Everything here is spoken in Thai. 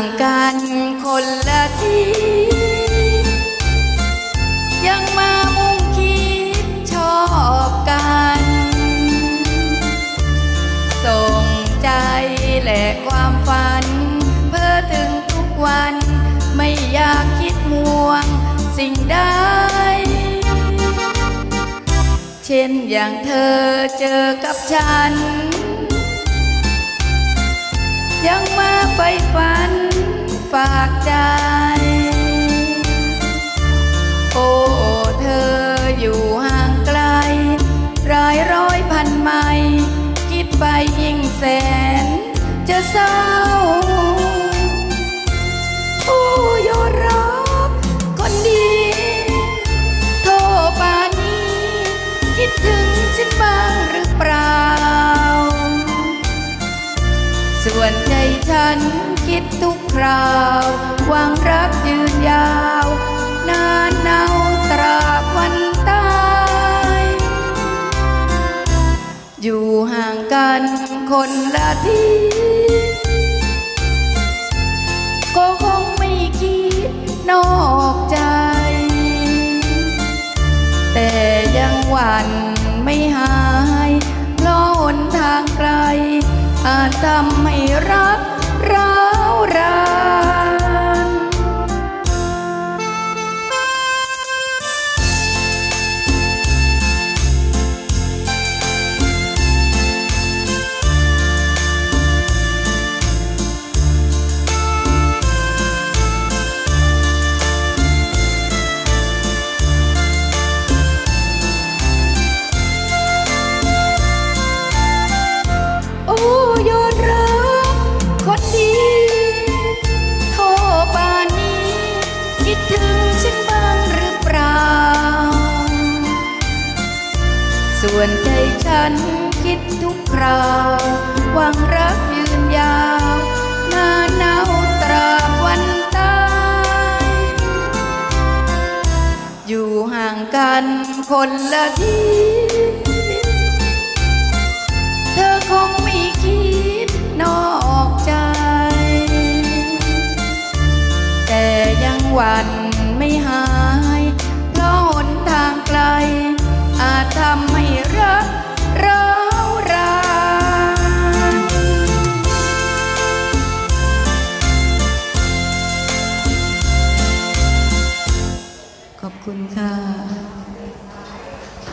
างกันคนละทียังมามุ่งคิดชอบกัน ส่งใจและความฝัน เพื่อถึงทุกวัน ไม่อยากคิดม่วงสิ่งใดเช่นอย่างเธอเจอกับฉัน ยังมาไฟฝัน ฝากใจ โอ้เธออยู่ห่างไกล รายร้อยพันไมล์คิดไปยิ่งแสน จะเศร้า ส่วนใจฉันคิดทุกคราวหวังรักยืนยาว นานเนาตราบวันตาย อยู่ห่างกันคนละที่ ก็คงไม่คิดนอกใจ แต่ยังหวั่นไม่หา อาจทำไม่รัก ส่วนใจฉันคิดทุกคราวหวังรักยืนยาวนานเนาตราบวันตาย อยู่ห่างกันคนละที่เธอคงไม่คิดนอกใจ แต่ยังหวั่นไม่หาย คุณค่ะ